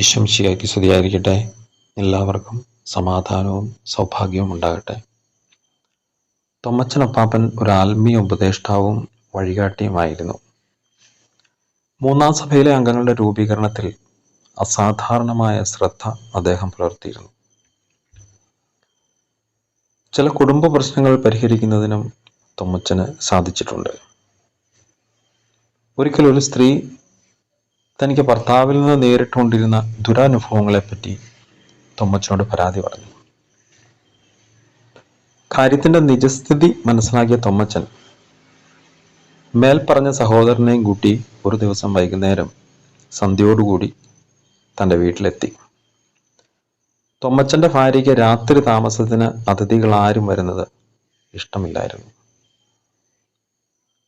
ഈശംശിയാക്കി സ്തുതിയായിരിക്കട്ടെ. എല്ലാവർക്കും സമാധാനവും സൗഭാഗ്യവും ഉണ്ടാകട്ടെ. തൊമ്മച്ചനൊപ്പാപ്പൻ ഒരു ആത്മീയ ഉപദേഷ്ടാവും വഴികാട്ടിയുമായിരുന്നു. മൂന്നാം സഭയിലെ അംഗങ്ങളുടെ രൂപീകരണത്തിൽ അസാധാരണമായ ശ്രദ്ധ അദ്ദേഹം പുലർത്തിയിരുന്നു. ചില കുടുംബ പ്രശ്നങ്ങൾ പരിഹരിക്കുന്നതിനും തൊമ്മച്ചന് സാധിച്ചിട്ടുണ്ട്. ഒരിക്കൽ ഒരു സ്ത്രീ തനിക്ക് ഭർത്താവിൽ നിന്ന് നേരിട്ടുകൊണ്ടിരുന്ന ദുരനുഭവങ്ങളെപ്പറ്റി തൊമ്മച്ചനോട് പരാതി പറഞ്ഞു. കാര്യത്തിന്റെ നിജസ്ഥിതി മനസ്സിലാക്കിയ തൊമ്മച്ചൻ മേൽപ്പറഞ്ഞ സഹോദരനെയും കൂട്ടി ഒരു ദിവസം വൈകുന്നേരം സന്ധ്യയോടുകൂടി തന്റെ വീട്ടിലെത്തി. തൊമ്മച്ചന്റെ ഭാര്യയ്ക്ക് രാത്രി താമസത്തിന് അതിഥികൾ ആരും വരുന്നത് ഇഷ്ടമില്ലായിരുന്നു.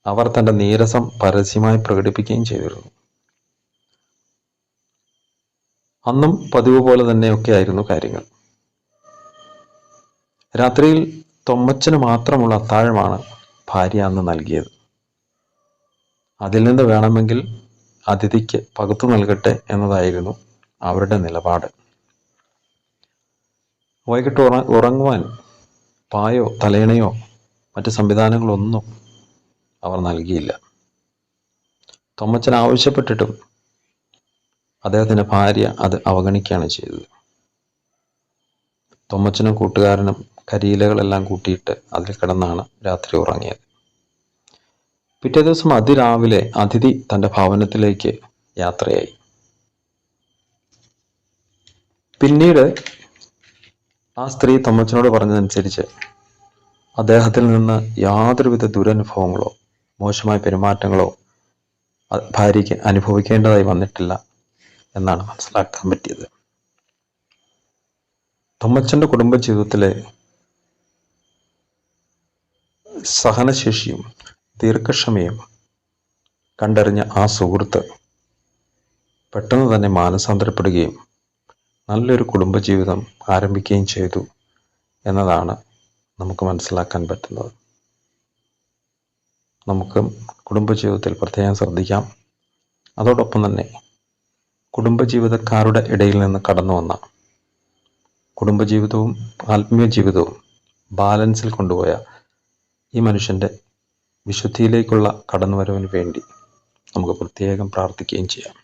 അവർ തന്റെ നീരസം പരസ്യമായി പ്രകടിപ്പിക്കുകയും ചെയ്തിരുന്നു. അന്നും പതിവ് പോലെ തന്നെയൊക്കെ ആയിരുന്നു കാര്യങ്ങൾ. രാത്രിയിൽ തൊമ്മച്ചന് മാത്രമുള്ള അത്താഴമാണ് ഭാര്യ അന്ന് നൽകിയത്. അതിൽ നിന്ന് വേണമെങ്കിൽ അതിഥിക്ക് പകുത്തു നൽകട്ടെ എന്നതായിരുന്നു അവരുടെ നിലപാട്. വൈകിട്ട് ഉറ ഉറങ്ങുവാൻ പായോ തലേണയോ മറ്റ് സംവിധാനങ്ങളൊന്നും അവർ നൽകിയില്ല. തൊമ്മച്ചൻ ആവശ്യപ്പെട്ടിട്ടും അദ്ദേഹത്തിന്റെ ഭാര്യ അത് അവഗണിക്കുകയാണ് ചെയ്തത്. തൊമ്മച്ചനും കൂട്ടുകാരനും കരിയിലകളെല്ലാം കൂട്ടിയിട്ട് അതിൽ കിടന്നാണ് രാത്രി ഉറങ്ങിയത്. പിറ്റേ ദിവസം അതിരാവിലെ അതിഥി തന്റെ ഭവനത്തിലേക്ക് യാത്രയായി. പിന്നീട് ആ സ്ത്രീ തൊമ്മച്ചനോട് പറഞ്ഞതനുസരിച്ച് അദ്ദേഹത്തിൽ നിന്ന് യാതൊരുവിധ ദുരനുഭവങ്ങളോ മോശമായ പെരുമാറ്റങ്ങളോ ഭാര്യയ്ക്ക് അനുഭവിക്കേണ്ടതായി വന്നിട്ടില്ല. എന്നാണ് മനസ്സിലാക്കാൻ പറ്റിയത്. തൊമ്മച്ചന്റെ കുടുംബജീവിതത്തിലെ സഹനശേഷിയും ദീർഘക്ഷമയും കണ്ടറിഞ്ഞ ആ സുഹൃത്ത് പെട്ടെന്ന് തന്നെ മാനസാന്തരപ്പെടുകയും നല്ലൊരു കുടുംബജീവിതം ആരംഭിക്കുകയും ചെയ്തു എന്നതാണ് നമുക്ക് മനസ്സിലാക്കാൻ പറ്റുന്നത്. നമുക്ക് കുടുംബജീവിതത്തിൽ പ്രത്യേകം ശ്രദ്ധിക്കാം. അതോടൊപ്പം തന്നെ കുടുംബജീവിതക്കാരുടെ ഇടയിൽ നിന്ന് കടന്നു വന്ന കുടുംബജീവിതവും ആത്മീയ ജീവിതവും ബാലൻസിൽ കൊണ്ടുപോയ ഈ മനുഷ്യന്റെ വിശുദ്ധിയിലേക്കുള്ള കടന്നുവരവിന് വേണ്ടി നമുക്ക് പ്രത്യേകം പ്രാർത്ഥിക്കുകയും ചെയ്യാം.